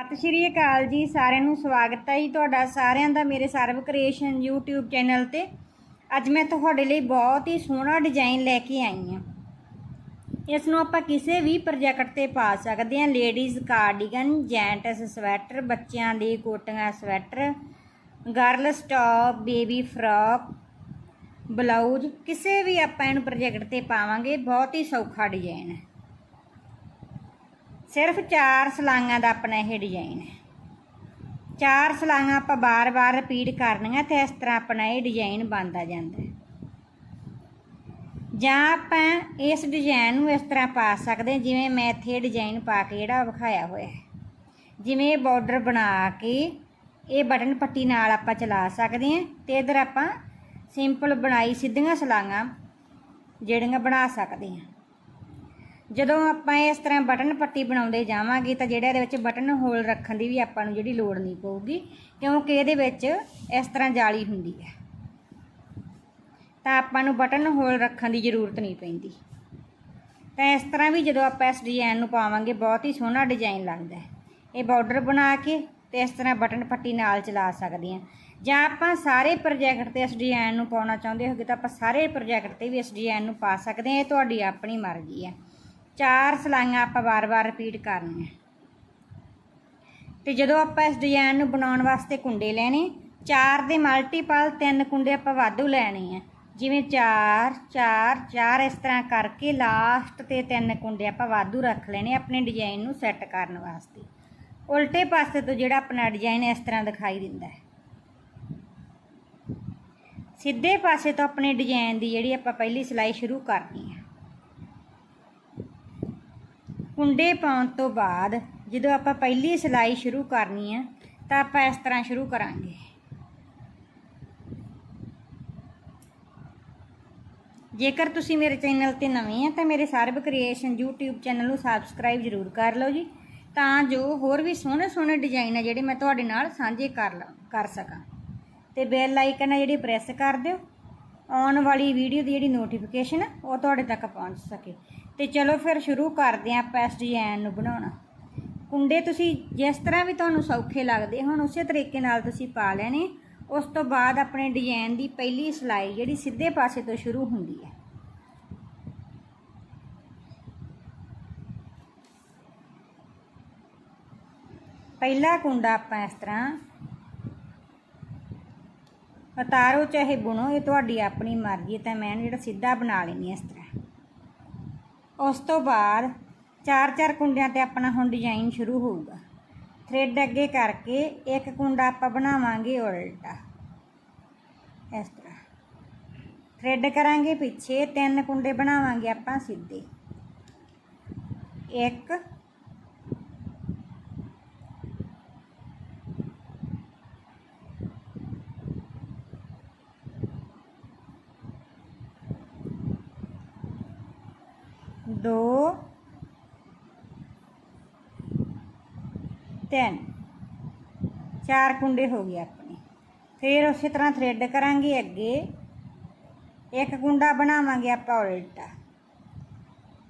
ਸਤਿ ਸ਼੍ਰੀ ਅਕਾਲ ਜੀ, ਸਾਰਿਆਂ ਨੂੰ ਸਵਾਗਤ ਹੈ ਜੀ ਤੁਹਾਡਾ, ਸਾਰਿਆਂ ਦਾ ਮੇਰੇ ਸਰਵ ਕ੍ਰੀਏਸ਼ਨ YouTube ਚੈਨਲ ਤੇ। ਅੱਜ ਮੈਂ ਤੁਹਾਡੇ ਲਈ ਬਹੁਤ ਹੀ ਸੋਹਣਾ ਡਿਜ਼ਾਈਨ ਲੈ ਕੇ ਆਈ ਹਾਂ। ਇਸ ਨੂੰ ਆਪਾਂ ਕਿਸੇ ਵੀ ਪ੍ਰੋਜੈਕਟ ਤੇ ਪਾ ਸਕਦੇ ਹਾਂ। ਲੇਡੀਜ਼ ਕਾਰਡੀਗਨ, ਜੈਂਟਸ ਸਵੈਟਰ, ਬੱਚਿਆਂ ਦੀ ਕੋਟੀਆਂ sweater, girls top, baby frock, blouse, ਕਿਸੇ ਵੀ ਆਪਾਂ ਇਹਨੂੰ ਪ੍ਰੋਜੈਕਟ ਤੇ ਪਾਵਾਂਗੇ। ਬਹੁਤ ਹੀ ਸੌਖਾ ਡਿਜ਼ਾਈਨ ਹੈ। ਸਿਰਫ ਚਾਰ ਸਲਾਈਆਂ ਦਾ ਆਪਣਾ ਇਹ ਡਿਜ਼ਾਈਨ ਹੈ। ਚਾਰ ਸਲਾਈਆਂ ਆਪਾਂ ਬਾਰ-ਬਾਰ ਰਿਪੀਟ ਕਰਨੀਆਂ ਤੇ ਇਸ ਤਰ੍ਹਾਂ ਆਪਣਾ ਇਹ ਡਿਜ਼ਾਈਨ ਬਣਦਾ ਜਾਂਦਾ ਹੈ। ਜਾਂ ਆਪਾਂ ਇਸ ਡਿਜ਼ਾਈਨ ਨੂੰ ਇਸ ਤਰ੍ਹਾਂ ਪਾ ਸਕਦੇ ਹਾਂ, ਜਿਵੇਂ ਮੈਂ ਇੱਥੇ ਡਿਜ਼ਾਈਨ ਪਾ ਕੇ ਜਿਹੜਾ ਵਿਖਾਇਆ ਹੋਇਆ ਹੈ। ਜਿਵੇਂ ਬਾਰਡਰ ਬਣਾ ਕੇ ਇਹ ਬਟਨ ਪੱਟੀ ਨਾਲ ਆਪਾਂ ਚਲਾ ਸਕਦੇ ਹਾਂ ਤੇ ਇਧਰ ਆਪਾਂ ਸਿੰਪਲ ਬਣਾਈ ਸਿੱਧੀਆਂ ਸਲਾਈਆਂ ਜਿਹੜੀਆਂ ਬਣਾ ਸਕਦੇ ਹਾਂ। ਜਦੋਂ ਆਪਾਂ ਇਸ ਤਰ੍ਹਾਂ ਬਟਨ ਪੱਟੀ ਬਣਾਉਂਦੇ ਜਾਵਾਂਗੇ ਤਾਂ ਜਿਹੜਾ ਇਹਦੇ ਵਿੱਚ ਬਟਨ ਹੋਲ ਰੱਖਣ ਦੀ ਵੀ ਆਪਾਂ ਨੂੰ ਜਿਹੜੀ ਲੋੜ ਨਹੀਂ ਪਊਗੀ, ਕਿਉਂਕਿ ਇਹਦੇ ਵਿੱਚ ਇਸ ਤਰ੍ਹਾਂ ਜਾਲੀ ਹੁੰਦੀ ਹੈ। ਤਾਂ ਆਪਾਂ ਨੂੰ ਬਟਨ ਹੋਲ ਰੱਖਣ ਦੀ ਜ਼ਰੂਰਤ ਨਹੀਂ ਪੈਂਦੀ। ਤਾਂ ਇਸ ਤਰ੍ਹਾਂ ਵੀ ਜਦੋਂ ਆਪਾਂ ਇਸ ਡਿਜ਼ਾਈਨ ਨੂੰ ਪਾਵਾਂਗੇ, ਬਹੁਤ ਹੀ ਸੋਹਣਾ ਡਿਜ਼ਾਈਨ ਲੱਗਦਾ ਹੈ। ਇਹ ਬਾਰਡਰ ਬਣਾ ਕੇ ਤੇ ਇਸ ਤਰ੍ਹਾਂ ਬਟਨ ਪੱਟੀ ਨਾਲ ਚਲਾ ਸਕਦੇ ਹਾਂ। ਜਾਂ ਆਪਾਂ ਸਾਰੇ ਪ੍ਰੋਜੈਕਟ ਤੇ ਇਸ ਡਿਜ਼ਾਈਨ ਨੂੰ ਪਾਉਣਾ ਚਾਹੁੰਦੇ ਹੋਗੇ ਤਾਂ ਆਪਾਂ ਸਾਰੇ ਪ੍ਰੋਜੈਕਟ ਤੇ ਵੀ ਇਸ ਡਿਜ਼ਾਈਨ ਨੂੰ ਪਾ ਸਕਦੇ ਹਾਂ, ਇਹ ਤੁਹਾਡੀ ਆਪਣੀ ਮਰਜ਼ੀ ਹੈ। ਚਾਰ ਸਲਾਈਆਂ ਆਪਾਂ ਵਾਰ-ਵਾਰ ਰਿਪੀਟ ਕਰਨੀਆਂ। ਤੇ ਜਦੋਂ ਆਪਾਂ ਇਸ ਡਿਜ਼ਾਈਨ ਨੂੰ ਬਣਾਉਣ ਵਾਸਤੇ ਕੁੰਡੇ ਲੈਣੇ, ਚਾਰ ਦੇ ਮਲਟੀਪਲ ਤਿੰਨ ਕੁੰਡੇ ਆਪਾਂ ਵਾਧੂ ਲੈਣੇ ਆ। ਜਿਵੇਂ 4 4 4 ਇਸ ਤਰ੍ਹਾਂ ਕਰਕੇ ਲਾਸਟ ਤੇ ਤਿੰਨ ਕੁੰਡੇ ਆਪਾਂ ਵਾਧੂ ਰੱਖ ਲੈਣੇ ਆਪਣੇ ਡਿਜ਼ਾਈਨ ਨੂੰ ਸੈੱਟ ਕਰਨ ਵਾਸਤੇ। ਉਲਟੇ ਪਾਸੇ ਤੋਂ ਜਿਹੜਾ ਆਪਣਾ ਡਿਜ਼ਾਈਨ ਇਸ ਤਰ੍ਹਾਂ ਦਿਖਾਈ ਦਿੰਦਾ ਹੈ। ਸਿੱਧੇ ਪਾਸੇ ਤੋਂ ਆਪਣੇ ਡਿਜ਼ਾਈਨ ਦੀ ਜਿਹੜੀ ਆਪਾਂ ਪਹਿਲੀ ਸਿਲਾਈ ਸ਼ੁਰੂ ਕਰਨੀ ਹੈ। ਕੁੰਡੇ ਪਾਉਣ ਤੋਂ ਬਾਅਦ ਜਦੋਂ ਆਪਾਂ ਪਹਿਲੀ ਸਿਲਾਈ ਸ਼ੁਰੂ ਕਰਨੀ ਹੈ ਤਾਂ ਆਪਾਂ ਇਸ ਤਰ੍ਹਾਂ ਸ਼ੁਰੂ ਕਰਾਂਗੇ। ਜੇਕਰ ਤੁਸੀਂ ਮੇਰੇ ਚੈਨਲ ਤੇ ਨਵੇਂ ਆ, ਤਾਂ ਮੇਰੇ ਸਰਬ ਕ੍ਰੀਏਸ਼ਨ YouTube ਚੈਨਲ ਨੂੰ ਸਬਸਕ੍ਰਾਈਬ ਜ਼ਰੂਰ ਕਰ ਲਓ ਜੀ, ਤਾਂ ਜੋ ਹੋਰ ਵੀ ਸੋਹਣੇ ਸੋਹਣੇ ਡਿਜ਼ਾਈਨ ਆ ਜਿਹੜੇ ਮੈਂ ਤੁਹਾਡੇ ਨਾਲ ਸਾਂਝੇ ਕਰ ਲਾ, ਕਰ ਸਕਾਂ। ਤੇ ਬੈਲ ਆਈਕਨ ਆ ਜਿਹੜੀ ਪ੍ਰੈਸ ਕਰ ਦਿਓ, ਆਉਣ ਵਾਲੀ ਵੀਡੀਓ ਦੀ ਜਿਹੜੀ ਨੋਟੀਫਿਕੇਸ਼ਨ ਉਹ ਤੁਹਾਡੇ ਤੱਕ ਪਹੁੰਚ ਸਕੇ। ਤੇ ਚਲੋ ਫਿਰ ਸ਼ੁਰੂ ਕਰਦੇ ਆਂ ਆਪਾਂ ਇਸ ਡਿਜ਼ਾਈਨ ਨੂੰ ਬਣਾਉਣਾ। ਕੁੰਡੇ ਤੁਸੀਂ ਜਿਸ ਤਰ੍ਹਾਂ ਵੀ ਤੁਹਾਨੂੰ ਸੌਖੇ ਲੱਗਦੇ ਹੁਣ, ਉਸੇ ਤਰੀਕੇ ਨਾਲ ਤੁਸੀਂ ਪਾ ਲੈਣੇ। ਉਸ ਤੋਂ ਬਾਅਦ ਆਪਣੇ ਡਿਜ਼ਾਈਨ ਦੀ ਪਹਿਲੀ ਸਿਲਾਈ ਜਿਹੜੀ ਸਿੱਧੇ ਪਾਸੇ ਤੋਂ ਸ਼ੁਰੂ ਹੁੰਦੀ ਹੈ। ਪਹਿਲਾ ਕੁੰਡਾ ਆਪਾਂ ਇਸ ਤਰ੍ਹਾਂ ਉਤਾਰੋ, ਚਾਹੇ ਬੁਣੋ, ਇਹ ਤੁਹਾਡੀ ਆਪਣੀ ਮਰਜ਼ੀ ਹੈ, ਤਾਂ ਮੈਂ ਜਿਹੜਾ ਸਿੱਧਾ ਬਣਾ ਲੈਣੀ ਇਸ ਤਰ੍ਹਾਂ। ਉਸ ਤੋਂ ਬਾਅਦ ਚਾਰ ਚਾਰ ਕੁੰਡਿਆਂ ਤੇ ਆਪਣਾ ਹੁਣ ਡਿਜ਼ਾਈਨ ਸ਼ੁਰੂ ਹੋਊਗਾ। ਥ੍ਰੈਡ ਅੱਗੇ ਕਰਕੇ ਇੱਕ ਕੁੰਡਾ ਆਪਾਂ ਬਣਾਵਾਂਗੇ ਉਲਟਾ। ਇਸ ਤਰ੍ਹਾਂ। ਥ੍ਰੈਡ ਕਰਾਂਗੇ ਪਿੱਛੇ, ਤਿੰਨ ਕੁੰਡੇ ਬਣਾਵਾਂਗੇ ਆਪਾਂ ਸਿੱਧੇ। ਇੱਕ ਦੋ ਤਿੰਨ। ਚਾਰ ਕੁੰਡੇ ਹੋ ਗਏ ਆਪਣੇ। ਫਿਰ ਉਸੇ ਤਰ੍ਹਾਂ ਥਰੈਡ ਕਰਾਂਗੇ ਅੱਗੇ। ਇੱਕ ਕੁੰਡਾ ਬਣਾਵਾਂਗੇ ਆਪਾਂ ਉਲਟਾ।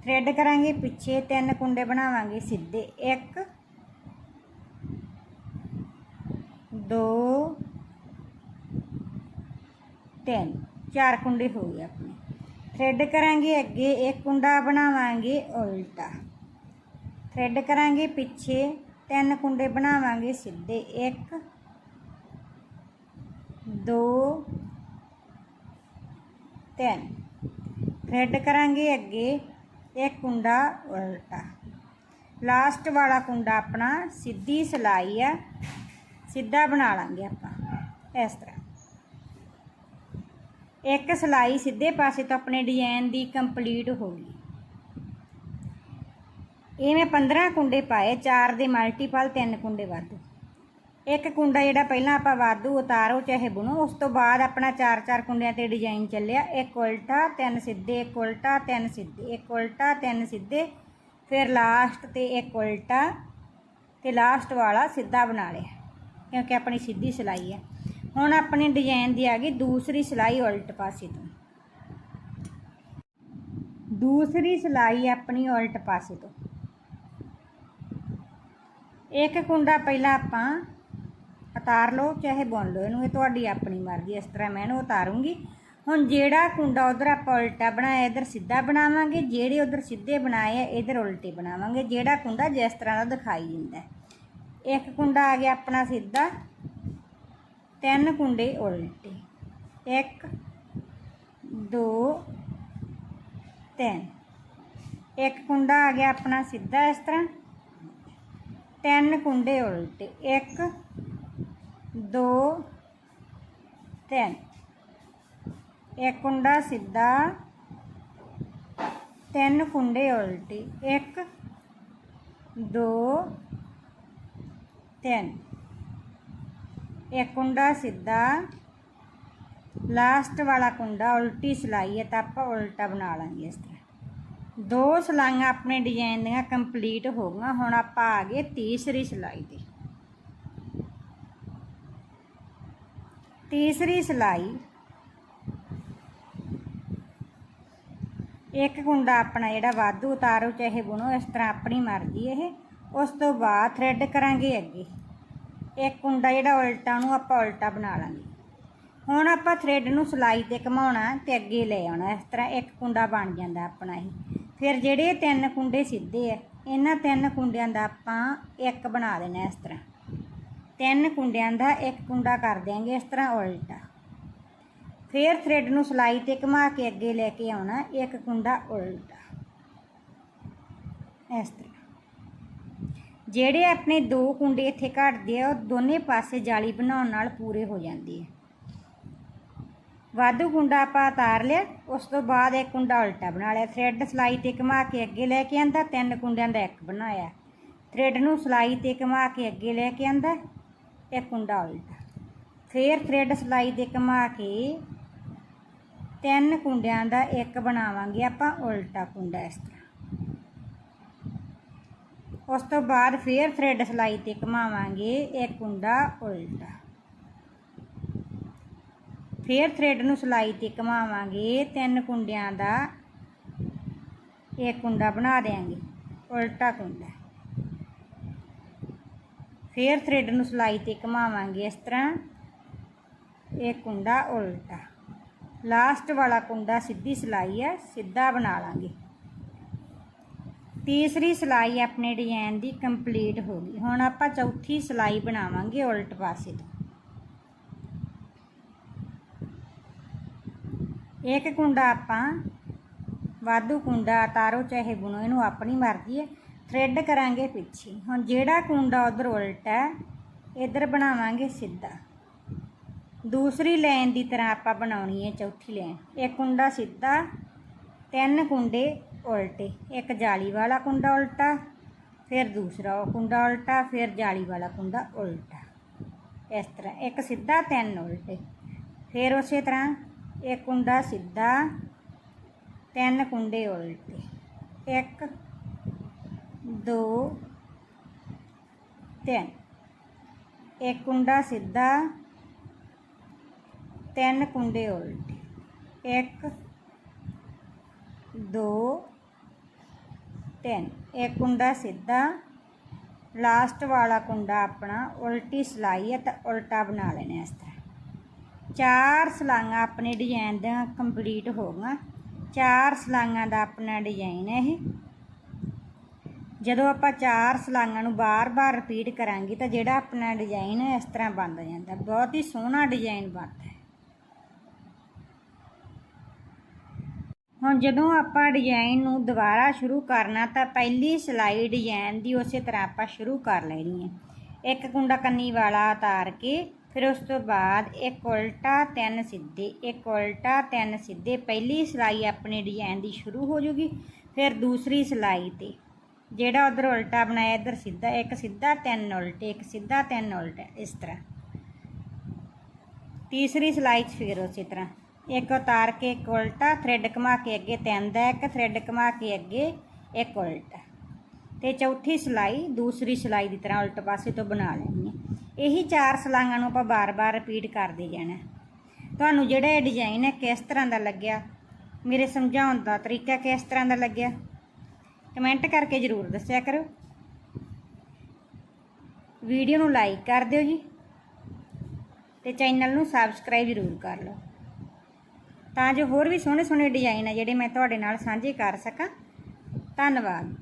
ਥਰੈਡ ਕਰਾਂਗੇ, ਪਿੱਛੇ ਤਿੰਨ ਕੁੰਡੇ ਬਣਾਵਾਂਗੇ ਸਿੱਧੇ। ਇੱਕ, ਦੋ, ਤਿੰਨ। ਚਾਰ ਕੁੰਡੇ ਹੋ ਗਏ ਆਪਣੇ। ਥਰੈਡ ਕਰਾਂਗੇ ਅੱਗੇ। ਇੱਕ ਕੁੰਡਾ ਬਣਾਵਾਂਗੇ ਉਲਟਾ। ਥਰੈਡ ਕਰਾਂਗੇ ਪਿੱਛੇ। ਤਿੰਨ ਕੁੰਡੇ ਬਣਾਵਾਂਗੇ ਸਿੱਧੇ। ਇੱਕ, ਦੋ, ਤਿੰਨ। ਥਰੈਡ ਕਰਾਂਗੇ ਅੱਗੇ। ਇੱਕ ਕੁੰਡਾ ਉਲਟਾ। ਲਾਸਟ ਵਾਲਾ ਕੁੰਡਾ ਆਪਣਾ ਸਿੱਧੀ ਸਿਲਾਈ ਆ। ਸਿੱਧਾ ਬਣਾ ਲਾਂਗੇ ਆਪਾਂ, ਇਸ ਤਰ੍ਹਾਂ। ਇੱਕ ਸਿਲਾਈ ਸਿੱਧੇ ਪਾਸੇ ਤੋਂ ਆਪਣੇ ਡਿਜ਼ਾਈਨ ਦੀ ਕੰਪਲੀਟ ਹੋ ਗਈ। ਇਹ ਮੈਂ 15 ਕੁੰਡੇ ਪਾਏ, ਚਾਰ ਦੇ ਮਲਟੀਪਲ ਤਿੰਨ ਕੁੰਡੇ ਵਾਧੂ। ਇੱਕ ਕੁੰਡਾ ਜਿਹੜਾ ਪਹਿਲਾਂ ਆਪਾਂ ਵਾਧੂ ਉਤਾਰੋ, ਚਾਹੇ ਬੁਣੋ, ਉਸ ਤੋਂ ਬਾਅਦ ਆਪਣਾ ਚਾਰ ਚਾਰ ਕੁੰਡਿਆਂ ਤੇ ਡਿਜ਼ਾਈਨ ਚੱਲਿਆ। ਇੱਕ ਉਲਟਾ, ਤਿੰਨ ਸਿੱਧੇ, ਇੱਕ ਉਲਟਾ, ਤਿੰਨ ਸਿੱਧੇ, ਇੱਕ ਉਲਟਾ, ਤਿੰਨ ਸਿੱਧੇ, ਫਿਰ ਲਾਸਟ ਤੇ ਇੱਕ ਉਲਟਾ ਤੇ ਲਾਸਟ ਵਾਲਾ ਸਿੱਧਾ ਬਣਾ ਲਿਆ, ਕਿਉਂਕਿ ਆਪਣੀ ਸਿੱਧੀ ਸਿਲਾਈ ਹੈ। ਹੁਣ ਆਪਣੀ ਡਿਜ਼ਾਈਨ ਦੀ ਆ ਗਈ ਦੂਸਰੀ ਸਿਲਾਈ ਉਲਟ ਪਾਸੇ ਤੋਂ। ਦੂਸਰੀ ਸਿਲਾਈ ਆਪਣੀ ਉਲਟ ਪਾਸੇ ਤੋਂ। ਇੱਕ ਕੁੰਡਾ ਪਹਿਲਾਂ ਆਪਾਂ ਉਤਾਰ ਲਓ, ਚਾਹੇ ਬੁਣ ਲਓ, ਇਹਨੂੰ ਇਹ ਤੁਹਾਡੀ ਆਪਣੀ ਮਰਜ਼ੀ, ਇਸ ਤਰ੍ਹਾਂ ਮੈਂ ਇਹਨੂੰ ਉਤਾਰੂੰਗੀ। ਹੁਣ ਜਿਹੜਾ ਕੁੰਡਾ ਉਧਰ ਆਪਾਂ ਉਲਟਾ ਬਣਾਇਆ, ਇਧਰ ਸਿੱਧਾ ਬਣਾਵਾਂਗੇ, ਜਿਹੜੇ ਉਧਰ ਸਿੱਧੇ ਬਣਾਏ ਆ, ਇਧਰ ਉਲਟੇ ਬਣਾਵਾਂਗੇ। ਜਿਹੜਾ ਕੁੰਡਾ ਜਿਸ ਤਰ੍ਹਾਂ ਦਾ ਦਿਖਾਈ ਦਿੰਦਾ ਇੱਕ ਕੁੰਡਾ ਆ ਗਿਆ ਆਪਣਾ ਸਿੱਧਾ, ਤਿੰਨ ਕੁੰਡੇ ਉਲਟੇ। ਇੱਕ, ਦੋ, ਤਿੰਨ। ਇੱਕ ਕੁੰਡਾ ਆ ਗਿਆ ਆਪਣਾ ਸਿੱਧਾ ਇਸ ਤਰ੍ਹਾਂ। ਤਿੰਨ ਕੁੰਡੇ ਉਲਟੇ, ਇੱਕ, ਦੋ, ਤਿੰਨ। ਇੱਕ ਕੁੰਡਾ ਸਿੱਧਾ, ਤਿੰਨ ਕੁੰਡੇ ਉਲਟੇ, ਇੱਕ, ਦੋ, ਤਿੰਨ। ਇੱਕ ਕੁੰਡਾ ਸਿੱਧਾ, ਲਾਸਟ ਵਾਲਾ ਕੁੰਡਾ ਉਲਟੀ ਸਿਲਾਈ ਹੈ ਤਾਂ ਆਪਾਂ ਉਲਟਾ ਬਣਾ ਲਾਂਗੇ ਇਸ ਤਰ੍ਹਾਂ ਦੋ ਸਲਾਈਆਂ ਆਪਣੇ ਡਿਜ਼ਾਈਨ ਦੀਆਂ ਕੰਪਲੀਟ ਹੋ ਗਈਆਂ। ਹੁਣ ਆਪਾਂ ਆ ਗਏ ਤੀਸਰੀ ਸਿਲਾਈ ਤੇ। ਤੀਸਰੀ ਸਿਲਾਈ। ਇੱਕ ਕੁੰਡਾ ਆਪਣਾ ਜਿਹੜਾ ਵਾਧੂ ਉਤਾਰੋ ਚਾਹੇ ਬੁਣੋ, ਇਸ ਤਰ੍ਹਾਂ ਆਪਣੀ ਮਰਜ਼ੀ ਇਹ। ਉਸ ਤੋਂ ਬਾਅਦ ਥਰੈਡ ਕਰਾਂਗੇ ਅੱਗੇ। ਇੱਕ ਕੁੰਡਾ ਜਿਹੜਾ ਉਲਟਾ ਨੂੰ ਆਪਾਂ ਉਲਟਾ ਬਣਾ ਲਾਂਗੇ। ਹੁਣ ਆਪਾਂ ਥਰੈਡ ਨੂੰ ਸਿਲਾਈ ਤੇ ਘਮਾਉਣਾ ਤੇ ਅੱਗੇ ਲੈ ਆਉਣਾ। ਇਸ ਤਰ੍ਹਾਂ ਇੱਕ ਕੁੰਡਾ ਬਣ ਜਾਂਦਾ ਆਪਣਾ ਇਹ। ਫਿਰ ਜਿਹੜੇ ਤਿੰਨ ਕੁੰਡੇ ਸਿੱਧੇ ਆ, ਇਹਨਾਂ ਤਿੰਨ ਕੁੰਡਿਆਂ ਦਾ ਆਪਾਂ ਇੱਕ ਬਣਾ ਦੇਣਾ ਇਸ ਤਰ੍ਹਾਂ। ਤਿੰਨ ਕੁੰਡਿਆਂ ਦਾ ਇੱਕ ਕੁੰਡਾ ਕਰ ਦਿਆਂਗੇ ਇਸ ਤਰ੍ਹਾਂ ਉਲਟਾ। ਫਿਰ ਥ੍ਰੈਡ ਨੂੰ ਸਿਲਾਈ ਤੇ ਘੁਮਾ ਕੇ ਅੱਗੇ ਲੈ ਕੇ ਆਉਣਾ, ਇੱਕ ਕੁੰਡਾ ਉਲਟਾ। ਇਸ ਤਰ੍ਹਾਂ। ਜਿਹੜੇ ਆਪਣੇ ਦੋ ਕੁੰਡੇ ਇੱਥੇ ਘਟਦੇ ਆ, ਉਹ ਦੋਨੇ ਪਾਸੇ ਜਾਲੀ ਬਣਾਉਣ ਨਾਲ ਪੂਰੇ ਹੋ ਜਾਂਦੇ ਆ। ਵਾਧੂ ਕੁੰਡਾ ਆਪਾਂ ਉਤਾਰ ਲਿਆ, ਉਸ ਤੋਂ ਬਾਅਦ ਇੱਕ ਕੁੰਡਾ ਉਲਟਾ ਬਣਾ ਲਿਆ। ਥ੍ਰੈਡ ਸਿਲਾਈ ਤੇ ਘੁਮਾ ਕੇ ਅੱਗੇ ਲੈ ਕੇ ਆਂਦਾ, ਤਿੰਨ ਕੁੰਡਿਆਂ ਦਾ ਇੱਕ ਬਣਾਇਆ। ਥ੍ਰੈਡ ਨੂੰ ਸਿਲਾਈ ਤੇ ਘੁਮਾ ਕੇ ਅੱਗੇ ਲੈ ਕੇ ਆਂਦਾ, ਇੱਕ ਕੁੰਡਾ ਉਲਟਾ। ਫਿਰ ਥ੍ਰੈਡ ਸਿਲਾਈ ਤੇ ਘੁਮਾ ਕੇ ਤਿੰਨ ਕੁੰਡਿਆਂ ਦਾ ਇੱਕ ਬਣਾਵਾਂਗੇ ਆਪਾਂ ਉਲਟਾ ਕੁੰਡਾ ਇਸ ਤਰ੍ਹਾਂ। ਉਸ ਤੋਂ ਬਾਅਦ ਫਿਰ ਥ੍ਰੈਡ ਸਿਲਾਈ ਤੇ ਘੁਮਾਵਾਂਗੇ, ਇੱਕ ਕੁੰਡਾ ਉਲਟਾ। ਫਿਰ ਥ੍ਰੈਡ ਨੂੰ ਸਿਲਾਈ ਤੇ ਘੁਮਾਵਾਂਗੇ, ਤਿੰਨ ਕੁੰਡਿਆਂ ਦਾ। ਇੱਕ ਕੁੰਡਾ ਬਣਾ ਦੇਾਂਗੇ ਉਲਟਾ ਕੁੰਡਾ। ਫਿਰ ਥ੍ਰੈਡ ਨੂੰ ਸਿਲਾਈ ਤੇ ਘੁਮਾਵਾਂਗੇ ਇਸ ਤਰ੍ਹਾਂ। ਇਹ ਕੁੰਡਾ ਉਲਟਾ। ਲਾਸਟ ਵਾਲਾ ਕੁੰਡਾ ਸਿੱਧੀ ਸਿਲਾਈ ਹੈ, ਸਿੱਧਾ ਬਣਾ ਲਾਂਗੇ। ਤੀਸਰੀ ਸਿਲਾਈ ਆਪਣੇ ਡਿਜ਼ਾਈਨ ਦੀ ਕੰਪਲੀਟ ਹੋ ਗਈ। ਹੁਣ ਆਪਾਂ ਚੌਥੀ ਸਿਲਾਈ ਬਣਾਵਾਂਗੇ ਉਲਟ ਪਾਸੇ ਤੋਂ। ਇੱਕ ਕੁੰਡਾ ਆਪਾਂ, ਵਾਧੂ ਕੁੰਡਾ, ਤਾਰੋ ਚਾਹੇ ਬੁਣੋ, ਇਹਨੂੰ ਆਪਣੀ ਮਰਜ਼ੀ ਹੈ। ਥ੍ਰੈਡ ਕਰਾਂਗੇ ਪਿੱਛੇ। ਹੁਣ ਜਿਹੜਾ ਕੁੰਡਾ ਉਧਰ ਉਲਟਾ ਹੈ, ਇਧਰ ਬਣਾਵਾਂਗੇ ਸਿੱਧਾ। ਦੂਸਰੀ ਲਾਈਨ ਦੀ ਤਰ੍ਹਾਂ ਆਪਾਂ ਬਣਾਉਣੀ ਹੈ ਚੌਥੀ ਲਾਈਨ। ਇੱਕ ਕੁੰਡਾ ਸਿੱਧਾ, ਤਿੰਨ ਕੁੰਡੇ ਉਲਟੇ। ਇੱਕ ਜਾਲੀ ਵਾਲਾ ਕੁੰਡਾ ਉਲਟਾ, ਫਿਰ ਦੂਸਰਾ ਉਹ ਕੁੰਡਾ ਉਲਟਾ, ਫਿਰ ਜਾਲੀ ਵਾਲਾ ਕੁੰਡਾ ਉਲਟਾ। ਇਸ ਤਰ੍ਹਾਂ। ਇੱਕ ਸਿੱਧਾ, ਤਿੰਨ ਉਲਟੇ। ਫਿਰ ਉਸੇ ਤਰ੍ਹਾਂ ਇੱਕ ਕੁੰਡਾ ਸਿੱਧਾ, ਤਿੰਨ ਕੁੰਡੇ ਉਲਟੇ। ਇੱਕ, ਦੋ, ਤਿੰਨ। ਇੱਕ ਕੁੰਡਾ ਸਿੱਧਾ, ਤਿੰਨ ਕੁੰਡੇ ਉਲਟੇ। ਇੱਕ, ਦੋ, ਤਿੰਨ। ਇੱਕ ਕੁੰਡਾ ਸਿੱਧਾ, ਲਾਸਟ ਵਾਲਾ ਕੁੰਡਾ ਆਪਣਾ ਉਲਟੀ ਸਿਲਾਈ ਹੈ ਤਾਂ ਉਲਟਾ ਬਣਾ ਲੈਣਾ ਇਸ ਤਰ੍ਹਾਂ। ਚਾਰ ਸਲਾਈਆਂ ਆਪਣੇ ਡਿਜ਼ਾਈਨ ਦਾ ਕੰਪਲੀਟ ਹੋ ਗਈਆਂ। ਚਾਰ ਸਲਾਈਆਂ ਦਾ ਆਪਣਾ ਡਿਜ਼ਾਈਨ ਹੈ ਇਹ। ਜਦੋਂ ਆਪਾਂ ਚਾਰ ਸਲਾਈਆਂ ਨੂੰ ਬਾਰ-ਬਾਰ ਰਿਪੀਟ ਕਰਾਂਗੇ ਤਾਂ ਜਿਹੜਾ ਆਪਣਾ ਡਿਜ਼ਾਈਨ ਹੈ ਇਸ ਤਰ੍ਹਾਂ ਬਣ ਜਾਂਦਾ। ਬਹੁਤ ਹੀ ਸੋਹਣਾ ਡਿਜ਼ਾਈਨ ਬਣਦਾ ਹੈ। ਹੁਣ ਜਦੋਂ ਆਪਾਂ ਡਿਜ਼ਾਈਨ ਨੂੰ ਦੁਬਾਰਾ ਸ਼ੁਰੂ ਕਰਨਾ ਤਾਂ ਪਹਿਲੀ ਸਿਲਾਈ ਡਿਜ਼ਾਈਨ ਦੀ ਉਸੇ ਤਰ੍ਹਾਂ ਆਪਾਂ ਸ਼ੁਰੂ ਕਰ ਲੈਣੀ ਹੈ। ਇੱਕ ਕੁੰਡਾ ਕੰਨੀ ਵਾਲਾ ਉਤਾਰ ਕੇ ਫਿਰ ਉਸ ਤੋਂ ਬਾਅਦ ਇੱਕ ਉਲਟਾ, ਤਿੰਨ ਸਿੱਧੇ, ਇੱਕ ਉਲਟਾ, ਤਿੰਨ ਸਿੱਧੇ। ਪਹਿਲੀ ਸਿਲਾਈ ਆਪਣੇ ਡਿਜ਼ਾਈਨ ਦੀ ਸ਼ੁਰੂ ਹੋ ਜੂਗੀ, ਫਿਰ ਦੂਸਰੀ ਸਿਲਾਈ ਤੇ। ਜਿਹੜਾ ਉਧਰ ਉਲਟਾ ਬਣਾਇਆ, ਇੱਧਰ ਸਿੱਧਾ, ਇੱਕ ਸਿੱਧਾ, ਤਿੰਨ ਉਲਟੇ, ਇੱਕ ਸਿੱਧਾ, ਤਿੰਨ ਉਲਟਾ, ਇਸ ਤਰ੍ਹਾਂ। ਤੀਸਰੀ ਸਿਲਾਈ 'ਚ ਫਿਰ ਉਸੇ ਤਰ੍ਹਾਂ। ਇੱਕ ਉਤਾਰ ਕੇ ਇੱਕ ਉਲਟਾ ਥ੍ਰੈਡ ਘੁਮਾ ਕੇ ਅੱਗੇ ਤਿੰਨ ਦਾ ਇੱਕ ਥ੍ਰੈਡ ਘੁਮਾ ਕੇ ਅੱਗੇ ਇੱਕ ਉਲਟਾ। ਤੇ ਚੌਥੀ ਸਿਲਾਈ ਦੂਸਰੀ ਸਿਲਾਈ ਦੀ ਤਰ੍ਹਾਂ ਉਲਟ ਪਾਸੇ ਤੋਂ ਬਣਾ ਲੈਣੀ ਹੈ। ਇਹੀ ਚਾਰ ਸਿਲਾਈਆਂ ਨੂੰ ਆਪਾਂ ਬਾਰ-ਬਾਰ ਰਿਪੀਟ ਕਰਦੇ ਜਾਣਾ। ਤੁਹਾਨੂੰ ਜਿਹੜਾ ਇਹ ਡਿਜ਼ਾਈਨ ਹੈ ਕਿਸ ਤਰ੍ਹਾਂ ਦਾ ਲੱਗਿਆ? ਮੇਰੇ ਸਮਝਾਉਣ ਦਾ ਤਰੀਕਾ ਕਿਸ ਤਰ੍ਹਾਂ ਦਾ ਲੱਗਿਆ? ਕਮੈਂਟ ਕਰਕੇ ਜ਼ਰੂਰ ਦੱਸਿਆ ਕਰੋ। ਵੀਡੀਓ ਨੂੰ ਲਾਈਕ ਕਰ ਦਿਓ ਜੀ ਤੇ ਚੈਨਲ ਨੂੰ ਸਬਸਕ੍ਰਾਈਬ ਜ਼ਰੂਰ ਕਰ ਲਓ। ਤਾਂ ਜੋ ਹੋਰ ਵੀ ਸੋਹਣੇ ਸੋਹਣੇ ਡਿਜ਼ਾਈਨ ਆ ਜਿਹੜੇ ਮੈਂ ਤੁਹਾਡੇ ਨਾਲ ਸਾਂਝੇ ਕਰ ਸਕਾਂ। ਧੰਨਵਾਦ।